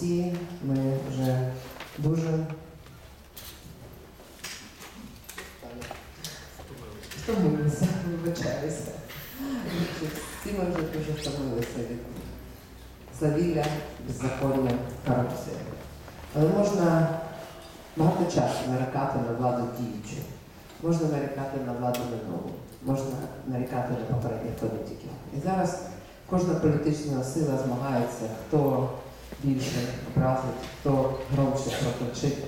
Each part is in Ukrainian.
Росії. Ми вже дуже втомилися, вибачаюся. Всі ми вже дуже втомилися від завілля, беззаконня, корупції. Але можна багато часу нарікати на владу діючу. Можна нарікати на владу минулу, можна нарікати на попередніх політиків. І зараз кожна політична сила змагається, хто більше образить, хто громче проточить.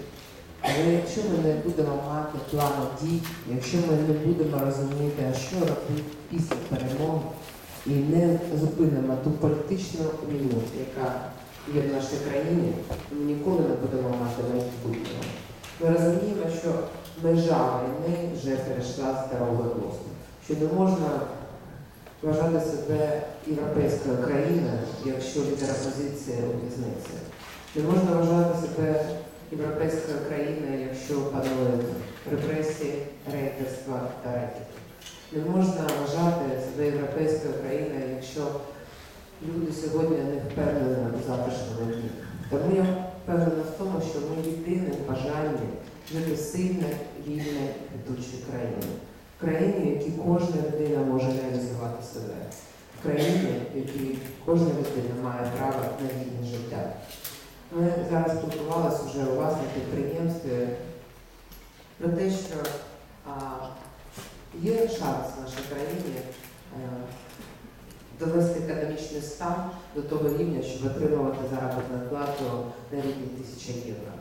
Але якщо ми не будемо мати плану дій, якщо ми не будемо розуміти, що робити після перемоги, і не зупинимо ту політичну війну, яка є в нашій країні, ми ніколи не будемо мати майбутнього. Ми розуміємо, що межа війни вже перейшла з здорового глузду, що не можна вважати себе європейською країною, якщо лідер опозиції у в'язниці. Не можна вважати себе європейською країною, якщо панують репресії, рейдерство та рекет. Не можна вважати себе європейською країною, якщо люди сьогодні не впевнені у завтрашньому дні. Тому я впевнена в тому, що ми єдине в бажанні жити сильне, вільне, квітучій країні. Країні, в якій кожна людина може реалізувати себе. В країні, в якій кожна людина має право на вільне життя. Ми зараз спілкувалися вже у вас на підприємстві про те, що а, є шанс в нашій країні е, довести економічний стан до того рівня, щоб отримувати заробітну плату на рівні тисячі євро.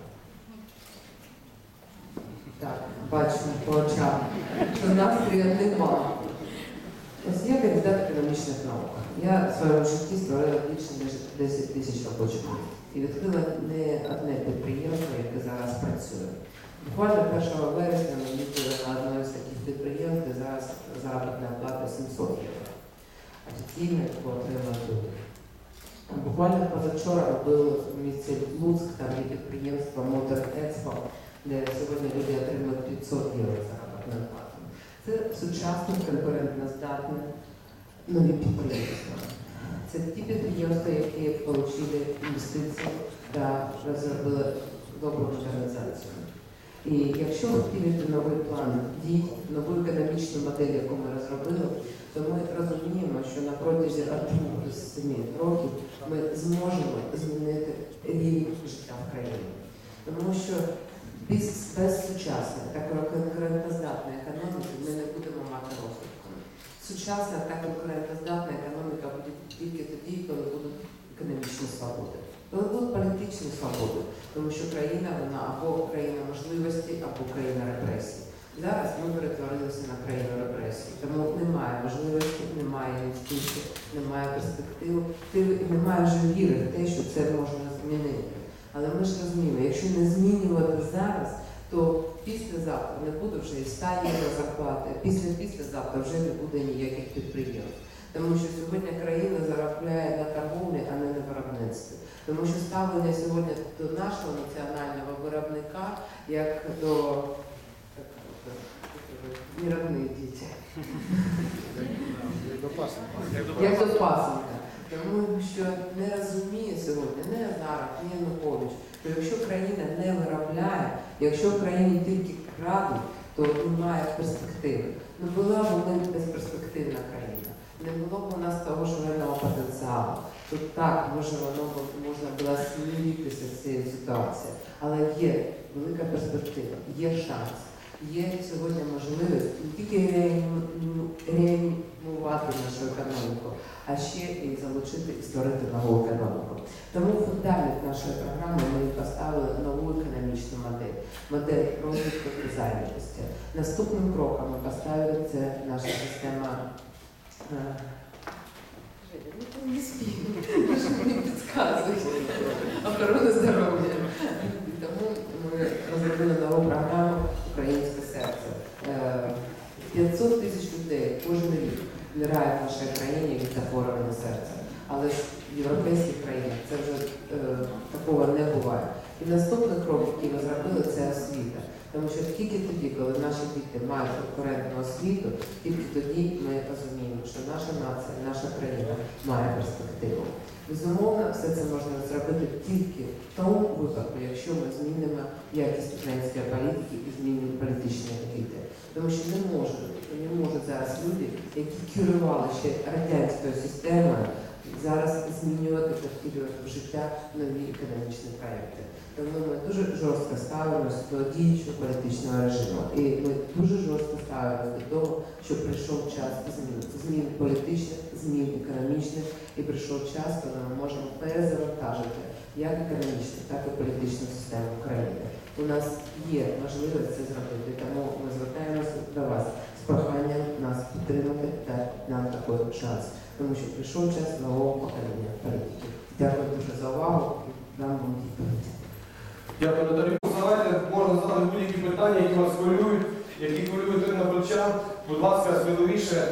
Так, бачимо по очам, що настрою нема. Ось я кандидат економічних наук. Я в своєму житті створила більше ніж 10 тисяч робочих місць і відкрила не одне підприємство, яке зараз працює. Буквально 1 вересня ми їздили на одне з таких підприємств, де зараз заробітна плата 700 євро. Офіційно яку отримали люди. Буквально позавчора був в місті Луцьк, там є підприємство Motor Expo, де сьогодні люди отримують 500 євро заробітної плати. Це сучасне, конкурентноздатне нові підприємства. Це ті підприємства, які отримали інвестиції та розробили добру модернізацію. І якщо втілити новий план дій, нову економічну модель, яку ми розробили, то ми розуміємо, що на протязі 1 до 7 років ми зможемо змінити рівень життя в країні. Тому що без, без сучасної та конкурентоздатної економіки ми не будемо мати розвитку. Сучасна та конкурентоздатна економіка буде тільки тоді, коли будуть економічні свободи. Коли будуть політичні свободи, тому що країна вона або країна можливості, або країна репресій. Зараз ми перетворилися на країну репресій, тому немає можливості, немає інстинкту, немає перспектив, немає вже віри в те, що це можна змінити. Але ми ж розуміємо, якщо не змінювати зараз, то післязавтра не буде вже і 100 євро зарплати, після післязавтра вже не буде ніяких підприємств. Тому що сьогодні країна заробляє на торговлі, а не на виробництві. Тому що ставлення сьогодні до нашого національного виробника як до родні діти, як до пасенка. Тому що не розуміє сьогодні не Азаров, ні Янукович, що якщо країна не виробляє, якщо в країні тільки крадуть, то немає перспективи. Не була б у безперспективна країна, не було б у нас того шаленого потенціалу. Тут так, може, воно можна було смиритися з цією ситуацією, але є велика перспектива, є шанс. Є сьогодні можливість не тільки реанімувати нашу економіку, а ще і залучити і створити нову економіку. Тому фундамент нашої програми ми поставили нову економічну модель, модель розвитку і зайнятості. Наступним кроком ми поставили це наша система. е, не спів, ви ж мені підказуєте. Охорони здоров'я. Тому ми розробили нову програму Українське серце. Е, 500 тисяч людей кожен рік вмирають в нашій країні від захворювання серця. Але ж в європейських країнах це вже е, такого не буває. І наступний крок, який ми зробили, це освіта. Тому що тільки тоді, коли наші діти мають конкурентну освіту, тільки тоді ми розуміємо, що наша нація, наша країна має перспективу. Безумовно, все це можна зробити тільки в тому випадку, якщо ми змінимо якість української політики і змінимо політичні еліти. Тому що не можуть, не можуть зараз люди, які керували ще радянською системою, зараз змінювати втілювати в життя нові економічні проекти. Тому ми дуже жорстко ставимося до діючого політичного режиму. І ми дуже жорстко ставимося до того, що прийшов час змін, змін політичних, змін економічних, і прийшов час, коли ми можемо перезавантажити як економічну, так і політичну систему України. У нас є можливість це зробити, тому ми звертаємося до вас з проханням нас підтримати та нам такий шанс. Тому що прийшов час нового покоління політиків. Дякую дуже за увагу і дам вам відповідь. Дякую, Наталію. Задавайте, можна задати будь-які питання, які вас хвилюють, які хвилюють тернополичан. Будь ласка, сміливіше.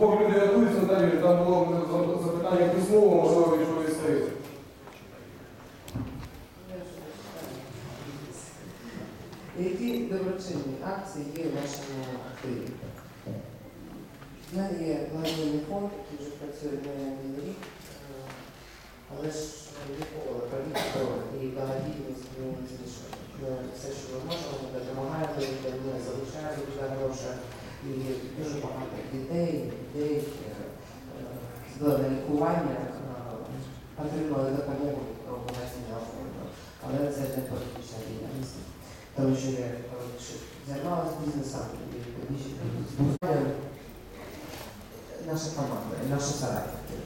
Поки люди готуються, Наталію, там було запитання письмово, можливо, відповісти. Які доброчинні акції є в нашому активі? У мене є благодійний фонд, який вже працює не один рік, е, але ж ніколи політику і благодійність не змішуємо. Ми все, що ми можемо, ми допомагаємо людям, ми залишаємо туди гроші. І дуже багато дітей, людей е, з лікування е, отримали допомогу від правоохоронного фонду. Але це не політична діяльність. Тому що я займалася бізнесом і збудували наша команда, і наші соратники.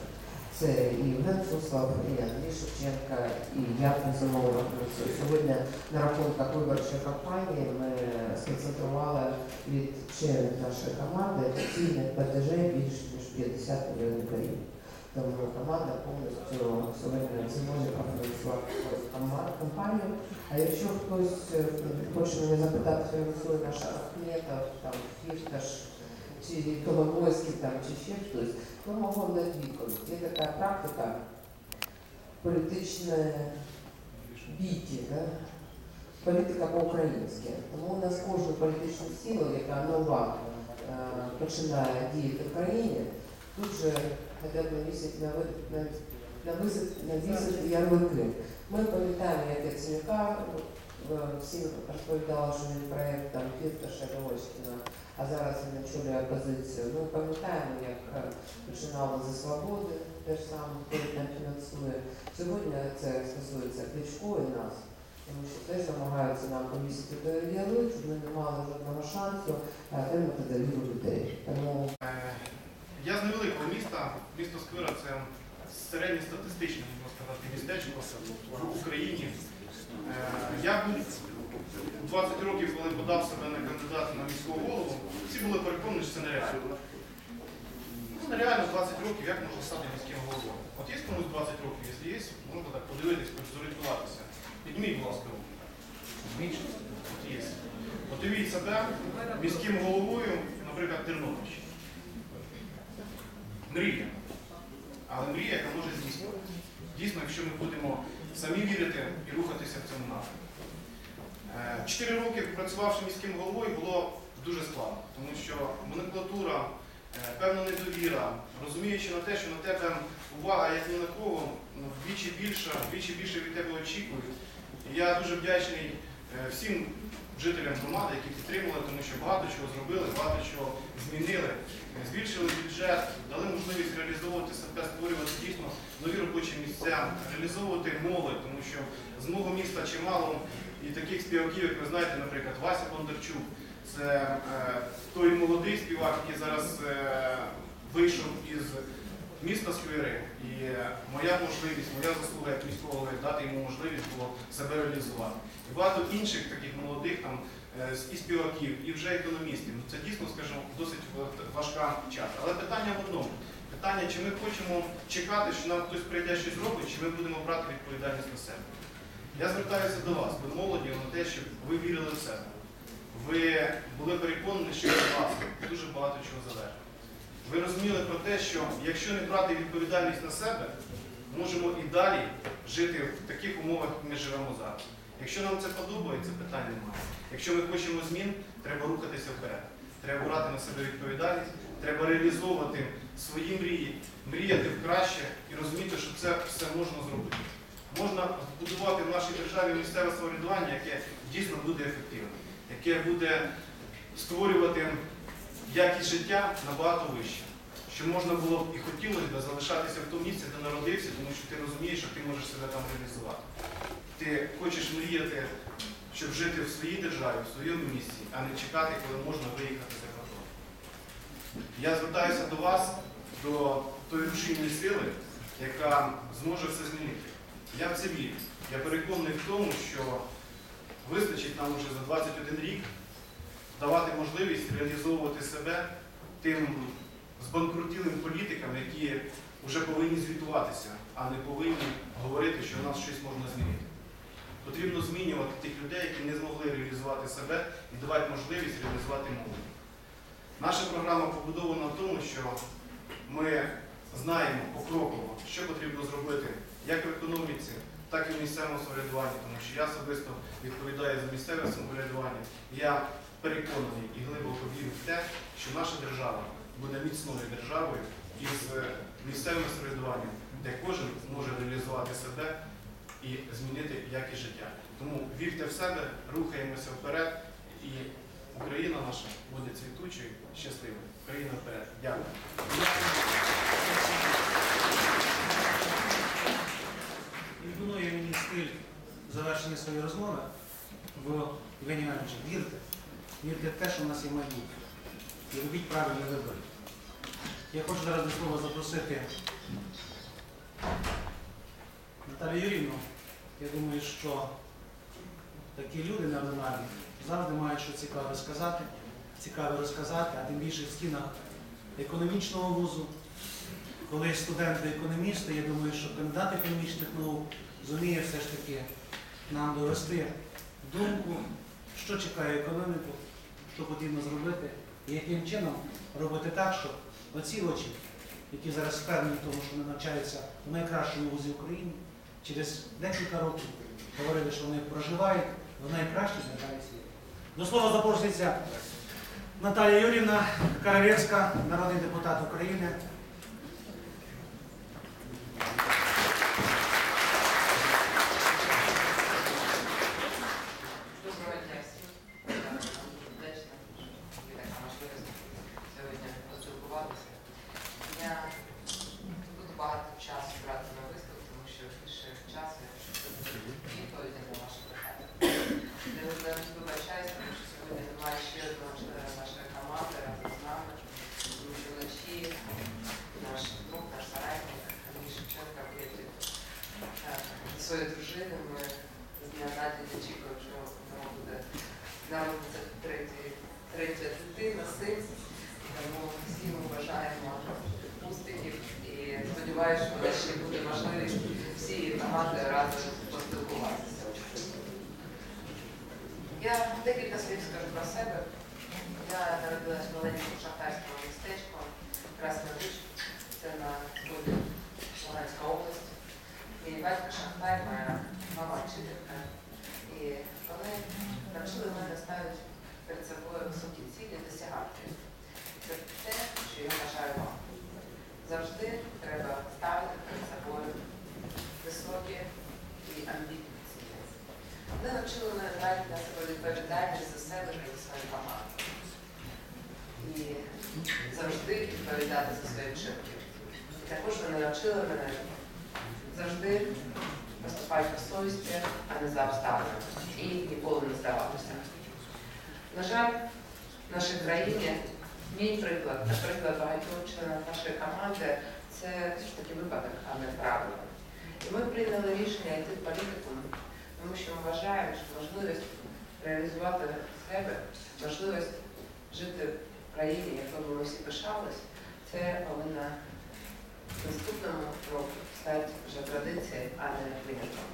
Це і Євген Суслов, і Андрій Шевченка, і я безумовно. Сьогодні на рахунках виборчої кампанії ми сконцентрували від членів нашої команди офіційних платежей більше ніж 50 мільйонів гривень. Тому команда повністю сьогодні зможе профінансувати компанію. А якщо хтось е, хоче мене запитати, фінансує наша Ахметов, там Фірташ, чи Коломойський, там, чи ще хтось, то можу вам дати відповідь. Є така практика політичної бійки, да? політика по-українськи. Тому у нас кожну політичну силу, яка нова е, починає діяти в країні, тут же хоча б навісить на, ви- на, на, на візит ярлики. Ми пам'ятаємо, як Яценюка е, всім розповідала, що він проєкт там Фірташа Львочкіна, а зараз він очолює опозицію. Ну, пам'ятаємо, як е, починали за свободи, те ж саме, хто там фінансує. Сьогодні це стосується Кличко і нас. Тому що теж намагаються нам повісити до ярлик, щоб ми не мали жодного шансу е, отримати довіру людей. Тому Е, Я з невеликого міста. Місто Сквира це середньостатистичне, можна сказати, містечко в Україні. Я у 20 років, коли подав себе на кандидата на міського голову, всі були переконані, що це нереально. Ну, нереально 20 років, як можна стати міським головою? От є комусь 20 років, якщо є, можна так подивитись, зорієнтуватися. Підніміть, будь ласка, руку. От є. От уявіть себе міським головою, наприклад, Тернопільщини. Мрія. Але мрія, яка може здійснюватися. Дійсно, якщо ми будемо самі вірити і рухатися в цьому напрямку. Е, Чотири роки працювавши міським головою, було дуже складно, тому що номенклатура, е, певна недовіра, розуміючи на те, що на тебе увага як ні на кого, ну, вдвічі більша, вдвічі більше від тебе очікують. Я дуже вдячний е, всім жителям громади, які підтримували, тому що багато чого зробили, багато чого змінили, збільшили бюджет, дали можливість реалізовувати себе, створювати дійсно нові робочі місця, реалізовувати молодь, тому що з мого міста чимало і таких співаків, як ви знаєте, наприклад, Вася Бондарчук. Це е, той молодий співак, який зараз е, вийшов із міста Сквири. І е, моя можливість, моя заслуга як міського голови дати йому можливість було себе реалізувати. І багато інших таких молодих там е, і співаків, і вже економістів. Ну, Це дійсно, скажімо, досить важка час. Але питання в одному. Питання, чи ми хочемо чекати, що нам хтось прийде щось зробить, чи ми будемо брати відповідальність на себе. Я звертаюся до вас, до молоді, на те, щоб ви вірили в себе. Ви були переконані, що від вас дуже багато чого залежить. Ви розуміли про те, що якщо не брати відповідальність на себе, можемо і далі жити в таких умовах, як ми живемо зараз. Якщо нам це подобається, питань немає. Якщо ми хочемо змін, треба рухатися вперед. Треба брати на себе відповідальність, треба реалізовувати свої мрії, мріяти в краще і розуміти, що це все можна зробити. Можна збудувати в нашій державі місцеве самоврядування, яке дійсно буде ефективним, яке буде створювати якість життя набагато вище. Що можна було б і хотілося б залишатися в тому місці, де народився, тому що ти розумієш, що ти можеш себе там реалізувати. Ти хочеш мріяти, щоб жити в своїй державі, в своєму місці, а не чекати, коли можна виїхати за кордон. Я звертаюся до вас, до тої рушійної сили, яка зможе все змінити. Я в це вірю. Я переконаний в тому, що вистачить нам вже за 21 рік давати можливість реалізовувати себе тим збанкрутілим політикам, які вже повинні звітуватися, а не повинні говорити, що в нас щось можна змінити. Потрібно змінювати тих людей, які не змогли реалізувати себе і давати можливість реалізувати молодь. Наша програма побудована в тому, що ми знаємо покроково, що потрібно зробити як в економіці, так і в місцевому самоврядуванні, тому що я особисто відповідаю за місцеве самоврядування. Я переконаний і глибоко вірю в те, що наша держава буде міцною державою із е, місцевим самоврядуванням, де кожен може реалізувати себе і змінити якість життя. Тому вірте в себе, рухаємося вперед, і Україна наша буде цвітучою, щасливою. Україна вперед. Дякую. Євгеній Іванович, вірте, вірте в те, що в нас є майбутнє. І робіть правильні вибори. Я хочу зараз до слова запросити Наталію Юрівну. Я думаю, що такі люди неординарні завжди мають що цікаве сказати, цікаве розказати, а тим більше в стінах економічного вузу. Коли студенти-економісти, я думаю, що кандидат економічних наук зуміє все ж таки нам довести думку, що чекає економіку, що потрібно зробити, і яким чином робити так, щоб оці очі, які зараз впевнені в тому, що вони навчаються в найкращому вузі України, через декілька років говорили, що вони проживають в найкращій державі. До слова запрошується Наталія Юрівна Каравєвська, народний депутат України. Доброго дня всім. Я вдячна, що є така можливість сьогодні поспілкуватися. Я не буду багато часу брати на виступ, тому що більше часу я хочу відповіді на ваші питання. Я вже вибачаюся, тому що сьогодні немає ще одного члена нашої команди разом з нами, тому що вночі наш друг, наш соратник Андрій Шевченко приїздив зі своєю дружиною. Ми з дня на день очікуємо, що в нього буде народиться третя, третя дитина, син. Тому всім ми бажаємо успіхів і сподіваюся, що у ще буде можливість всі команди разом поспілкуватися. Я декілька слів скажу про себе. Я народилась в маленькому шахтарському містечку Краснодич, це на сході Луганська область. Мій батько Шахтар, моя мама вчителька. І вони навчили мене ставити перед собою високі цілі, досягати. їх. Це те, що я бажаю вам. Завжди треба ставити перед собою високі і амбітні цілі. Вони навчили мене брати на себе відповідальність за себе і за свою команду. І завжди відповідати за свої вчинки. І також вони навчили мене завжди поступати по совісті, а не за обставинами. І ніколи не здаватися. На жаль, в нашій країні мій приклад, наприклад, багатьох членів нашої команди це все ж таки випадок, а не правило. І ми прийняли рішення йти в політику, тому що ми вважаємо, що можливість реалізувати себе, можливість жити в країні, якою ми всі пишались, це повинна в наступному році вже традицією, а не винятком.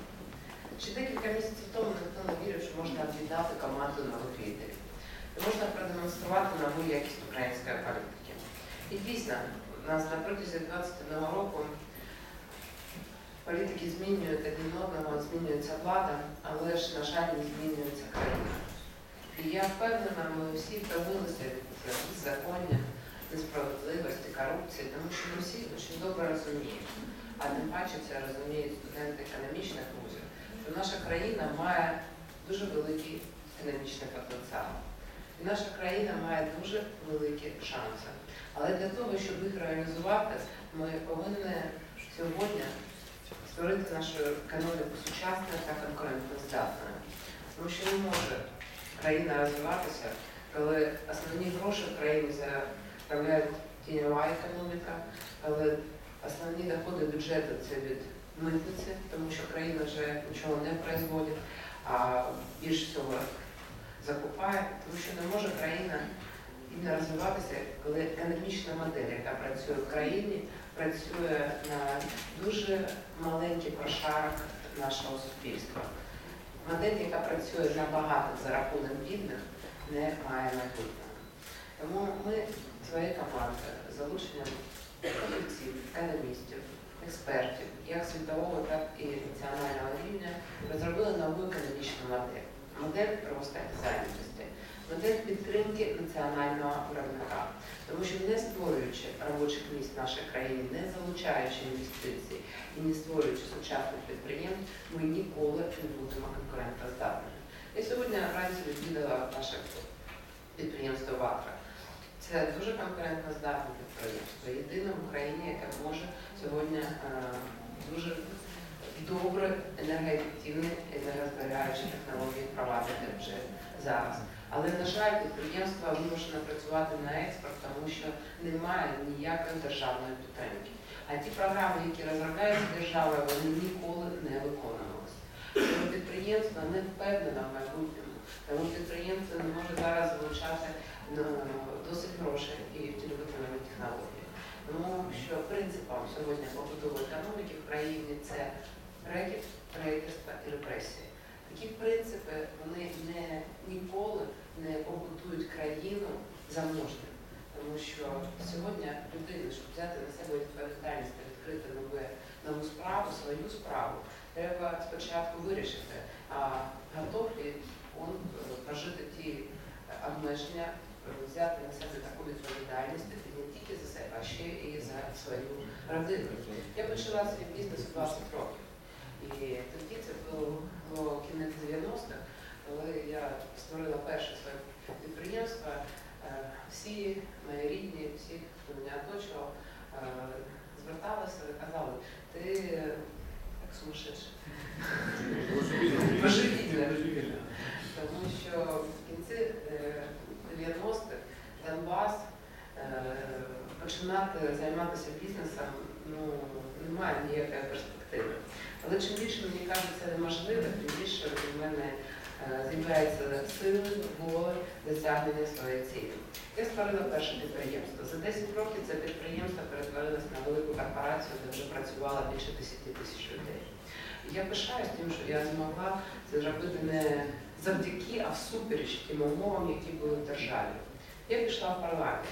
Ще декілька місяців тому ніхто не вірив, що можна об'єднати команду нових лідерів. І можна продемонструвати нову якість української політики. І дійсно, нас на протязі 21 року Політики змінюють один одного, змінюється влада, але ж, на жаль, не змінюється країна. І я впевнена, ми всі втомилися від беззаконня, несправедливості, корупції, тому що ми всі дуже добре розуміємо, а тим паче це розуміють студенти економічних вузів, що наша країна має дуже великий економічний потенціал. І наша країна має дуже великі шанси. Але для того, щоб їх реалізувати, ми повинні сьогодні створити нашу економіку сучасною та конкурентоздатною. Тому що не може країна розвиватися, коли основні гроші в країні заправляють тіньова економіка, коли основні доходи бюджету це від митниці, тому що країна вже нічого не производить, а більш всього закупає, тому що не може країна і не розвиватися, коли економічна модель, яка працює в країні, працює на дуже маленький прошарок нашого суспільства. Модель, яка працює на багатих за рахунок бідних, не має майбутнього. Тому ми своєю командою з залученням фахівців, економістів, експертів, як світового, так і національного рівня, розробили нову економічну модель. Модель росту зайнятості, модель підтримки національного виробника. Тому що не створюючи робочих місць в нашій країні, не залучаючи інвестиції і не створюючи сучасних підприємств, ми ніколи не будемо конкурентоздатними. Я сьогодні вранці відвідала наше підприємство Ватра. Це дуже конкурентоздатне підприємство, єдине в Україні, яке може сьогодні е, дуже добре енергоефективні енергозберігаючі технології впровадити вже зараз. Але, на жаль, підприємство вимушено працювати на експорт, тому що немає ніякої державної підтримки. А ті програми, які розробляється держава, вони ніколи не виконувалися. Підприємство не впевнено в майбутньому, тому підприємство не може зараз залучати досить грошей і втілювати нові технології. Тому що принципом сьогодні побудови економіки в країні це рекет, рейдерство і репресії. Такі принципи вони не ніколи не побудують країну заможною. Тому що сьогодні людина, щоб взяти на себе відповідальність відкрити нове, нову справу, свою справу, треба спочатку вирішити, а готов він е, прожити ті е, обмеження, е, взяти на себе таку відповідальність і не тільки за себе, а ще і за свою родину. Я почала свій бізнес у 20 років. І тоді це було, кінець 90-х, коли я створила перше своє підприємство. Е, Всі мої рідні, всі, хто мене оточував, е, зверталися і казали, ти е, як сумасшедший. Божевільна. Тому що в кінці е, 90-х Донбас е, починати займатися бізнесом ну, немає ніякої перспективи. Але чим більше мені кажуть, це неможливо, тим більше в мене е, з'являється сили, воля досягнення своєї цілі. Я створила перше підприємство. За 10 років це підприємство перетворилось на велику корпорацію, де вже працювало більше 10 тисяч людей. Я пишаюсь тим, що я змогла це зробити не завдяки, а всупереч тим умовам, які були в державі. Я пішла в парламент.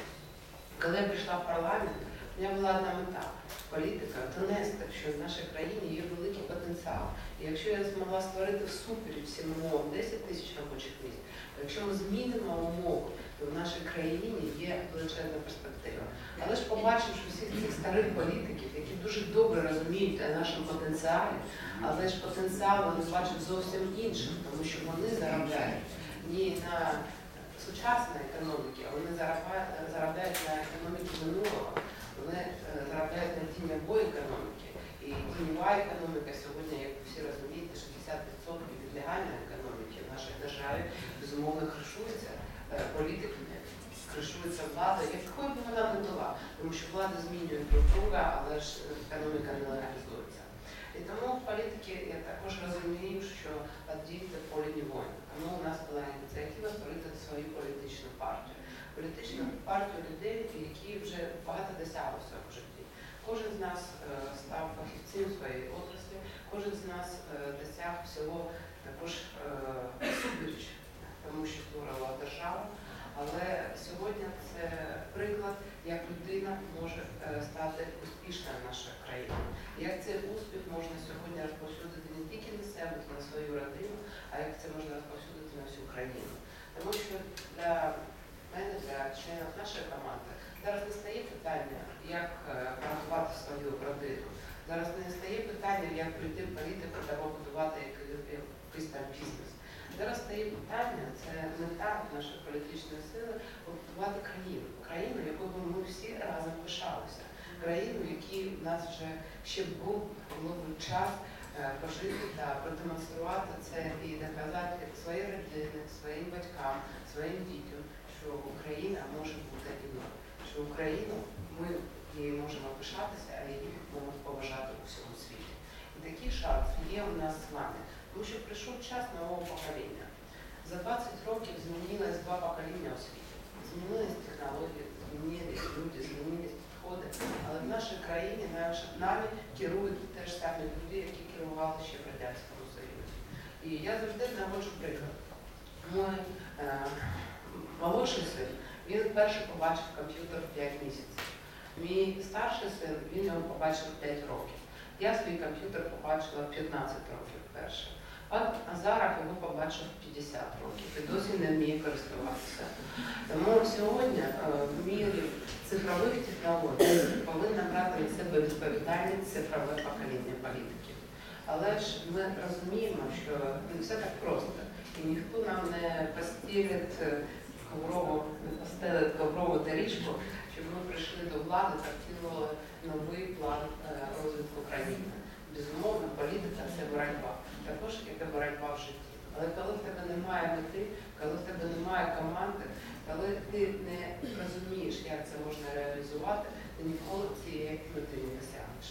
Коли я прийшла в парламент, у мене була одна мета політика донести, що в нашій країні є великий потенціал. І якщо я змогла створити всупереч всім умовам 10 тисяч робочих місць, то якщо ми змінимо умови, то в нашій країні є величезна перспектива. Але ж побачивши всіх цих старих політиків, які дуже добре розуміють о нашому потенціалі, але ж потенціал вони бачать зовсім іншим, тому що вони заробляють не на сучасній економіці, а вони заробляють, на економіці минулого. Вони е, на тіньової економіки. І тіньова економіка сьогодні, як ви всі розумієте, 60% від легальної економіки в нашій державі безумовно кришується е, політиками, кришується влада, якою б вона не була, тому що влада змінює друг друга, але ж економіка не легалізується. І тому в політики я також розумію, що один це поле не. Тому у нас була ініціатива створити свою політичну партію. Політичну партію людей, які вже багато досягли в своєму житті. Кожен з нас е, став фахівцем своєї отраслі, кожен з нас е, досяг всього також е, тому що створила держава. Але сьогодні це приклад, як людина може стати успішною в нашій країні. Як цей успіх можна сьогодні розповсюдити не тільки на себе, на свою родину, а як це можна розповсюдити на всю країну. Тому що для мене, для членів нашої команди, зараз не стає питання, як е, прогодувати свою родину. Зараз не стає питання, як прийти в політику та побудувати якийсь там бізнес. Зараз стає питання, це мета нашої політичної сили побудувати країну, країну, якою ми всі разом пишалися, країну, якій в нас вже ще був час е, пожити та продемонструвати це і доказати своїй родині, своїм батькам, своїм дітям, що Україна може бути іною, що Україну ми її можемо пишатися, а її можемо поважати у всьому світі. І такий шанс є у нас з вами, тому що прийшов час нового покоління. За 20 років змінилось два покоління у світі. Змінились технології, змінились люди, змінились підходи. Але в нашій країні нами керують те ж самі люди, які керували ще в Радянському Союзі. І я завжди наводжу приклад. Мой е, молодший син, він вперше побачив комп'ютер в 5 місяців. Мій старший син, він його побачив 5 років. Я свій комп'ютер побачила в 15 років вперше. А Азаров його побачив 50 років і досі не вміє користуватися. Тому сьогодні е, в мірі цифрових технологій повинна брати на себе відповідальність цифрове покоління політиків. Але ж ми розуміємо, що не все так просто. І ніхто нам не постілить е, коврову, не постелить коврову доріжку, щоб ми прийшли до влади та втілили новий план е, розвитку країни. Безумовно, політика це боротьба, також як і боротьба в житті. Але коли в тебе немає мети, коли в тебе немає команди, коли ти не розумієш, як це можна реалізувати, ти ніколи цієї мети не досягнеш.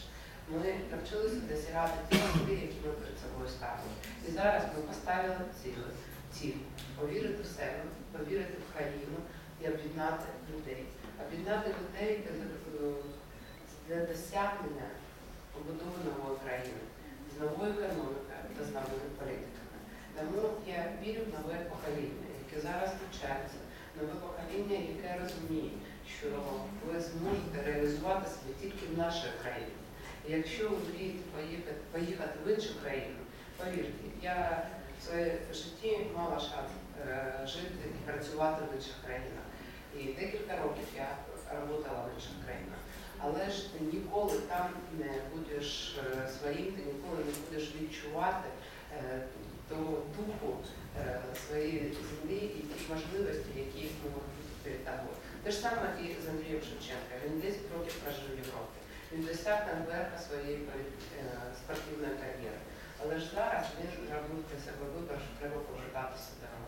Ми навчилися досягати ті мети, які ми перед собою ставили. І зараз ми поставили ціль повірити в себе, повірити в країну і об'єднати людей. Об'єднати людей для, для досягнення побудови нової країни з новою економікою та з новими політиками. Тому я вірю в нове покоління, яке зараз навчається, нове покоління, яке розуміє, що ви зможете реалізувати себе тільки в нашій країні. І якщо ви мрієте поїхати, поїхати в іншу країну, повірте, я в своєму житті мала шанс е, жити і працювати в інших країнах. І декілька років я працювала в інших країнах. Але ж ти ніколи там не будеш е, своїм, ти ніколи не будеш відчувати е, того духу е, своєї землі і тих можливостей, які можуть бути перед тобою. Те ж саме і з Андрієм Шевченка. Він 10 років прожив в Європі. Він досяг там верха своєї е, спортивної кар'єри. Але ж зараз він робив для себе вибір, що треба повертатися що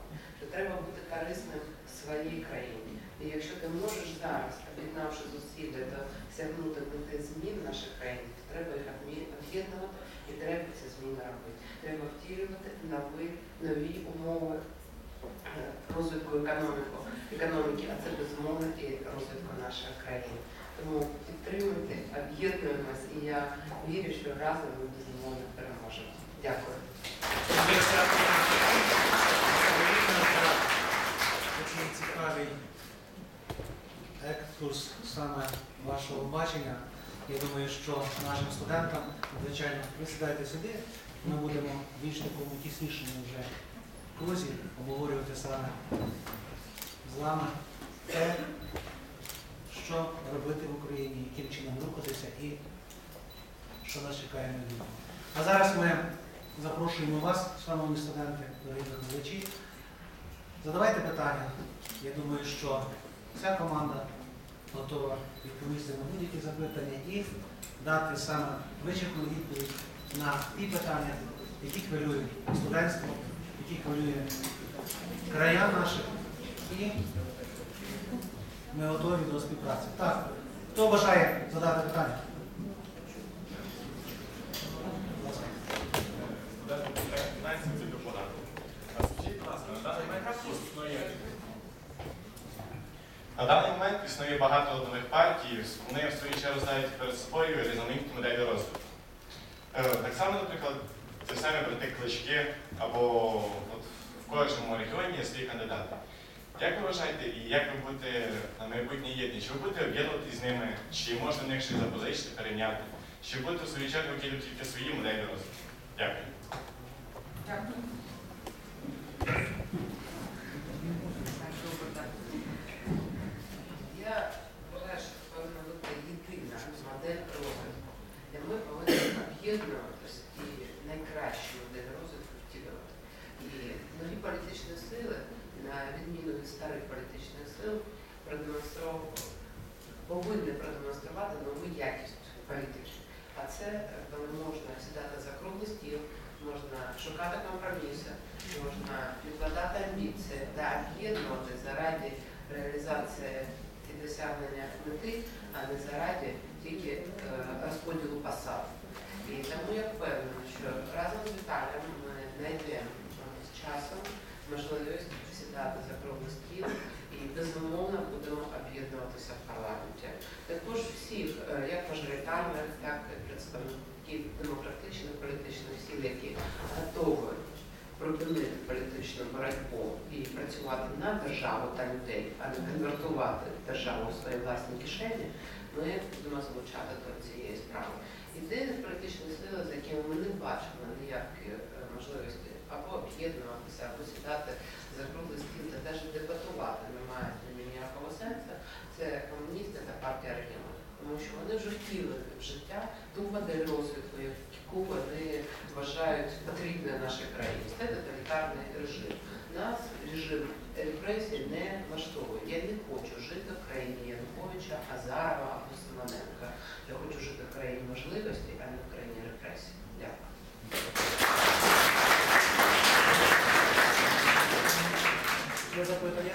треба бути корисним своїй країні. І якщо ти можеш зараз, об'єднавши зусилля, досягнути мети змін в нашій країні, то треба їх об'єднувати і треба ці зміни робити. Треба втілювати нові, нові умови е, розвитку економіки, економіки, а це безумовно і розвитку нашої країни. Тому підтримуйте, об'єднуємось, і я вірю, що разом ми безумовно переможемо. Дякую. Такий цікавий екскурс саме вашого бачення. Я думаю, що нашим студентам, звичайно, ви сідайте сюди, ми будемо більш такому тіснішому вже крузі обговорювати саме з вами те, що робити в Україні, яким чином рухатися і що нас чекає на майбутнє. А зараз ми запрошуємо вас, шановні студенти, дорогі викладачі. Задавайте питання. Я думаю, що вся команда готова відповісти на будь-які запитання і дати саме вичерпну відповідь на ті питання, які хвилюють студентство, які хвилює края наших. І ми готові до співпраці. Так, хто бажає задати питання? Будь ласка. На даний момент існує багато нових партій, вони в свою чергу ставлять перед собою різноманітні моделі розвитку. Е, Так само, наприклад, це самі брати клички, або от в кожному регіоні є свої кандидати. Як ви вважаєте, і як ви будете на майбутнє єдні? Чи ви будете об'єднувати з ними, чи можна в них щось запозичити, перейняти? щоб бути в свою чергу втілювати тільки свої моделі розвитку. Дякую. Я вважаю, що повинна бути єдина модель розвитку, де ми повинні об'єднуватися і найкращу модель розвитку втілювати. І нові політичні сили, на відміну від старих політичних сил, продемонстров- повинні продемонструвати нову якість політики. А це е, можна сідати за круглий стіл, можна шукати компроміси, можна відкладати амбіції та об'єднувати заради реалізації і досягнення мети, а не заради тільки е, розподілу посад. І тому я впевнена, що разом з Віталієм ми знайдемо е, з часом можливість сідати за круглий стіл і безумовно будемо об'єднуватися в парламенті. Також всіх, е, як мажоритарних, так і представників демократичних політичних сил, які готові припинити політичну боротьбу і працювати на державу та людей, а не конвертувати державу в свої власні кишені, ми будемо залучати до цієї справи. Єдині політичні сили, з якими ми не бачимо ніякої е, можливості або об'єднуватися, або сідати за круглий стіл та навіть дебатувати ніякого сенсу, це комуністи та партія регіону. Тому що вони вже втілили в життя ту модель розвитку, яку вони вважають потрібною нашій країні. Це тоталітарний режим. Нас режим репресій не влаштовує. Я не хочу жити в країні Януковича, Азарова або Симоненка. Я хочу жити в країні можливості, а не в країні репресій. Дякую. Є запитання?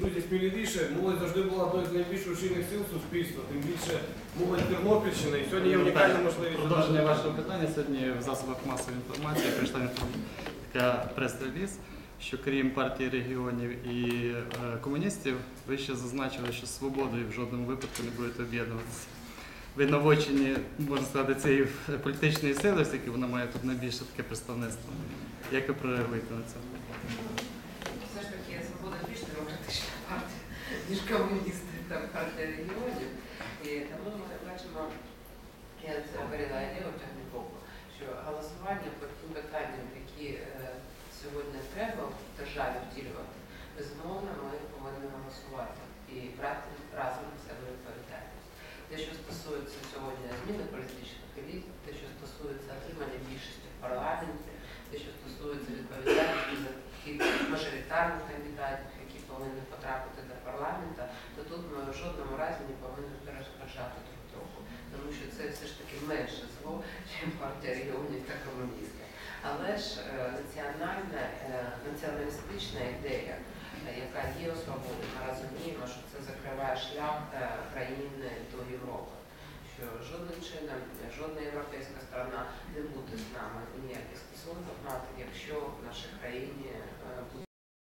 Друзі, сміливіше, молодь завжди була одною з найбільш рушійних сил суспільства, тим більше молодь Тернопільщини. І сьогодні є унікальна можливість. Продовження вашого питання. Сьогодні в засобах масової інформації прийшла така прес-реліз, що крім партії регіонів і е, комуністів, ви ще зазначили, що свободою в жодному випадку не будете об'єднуватися. Ви навочені, можна сказати, цієї політичної сили, оскільки вона має тут найбільше таке представництво. Як ви прореагуєте на це? Все ж таки свобода більш демократична партія, ніж комуністи та партія регіонів. І тому ми бачимо, я це говорила Єва Тягнікоку, що голосування по тим питанням, які е, сьогодні треба в державі втілювати, безумовно, ми повинні голосувати і брати разом на себе відповідальність. Те, що стосується сьогодні зміни політичних еліт, те, що стосується отримання більшості в парламенті, те, що стосується відповідальності за мажоритарних кандидатів, які повинні потрапити до парламенту, то тут ми в жодному разі не повинні перешкоджати друг другу, тому що це все ж таки менше зло, ніж партія регіонів та комуністи. Але ж е, національна, е, націоналістична ідея, е, яка є у свободі, ми розуміємо, що це закриває шлях країни до Європи. Що жодним чином жодна європейська страна не буде з нами ніяких стосунків мати, якщо в нашій країні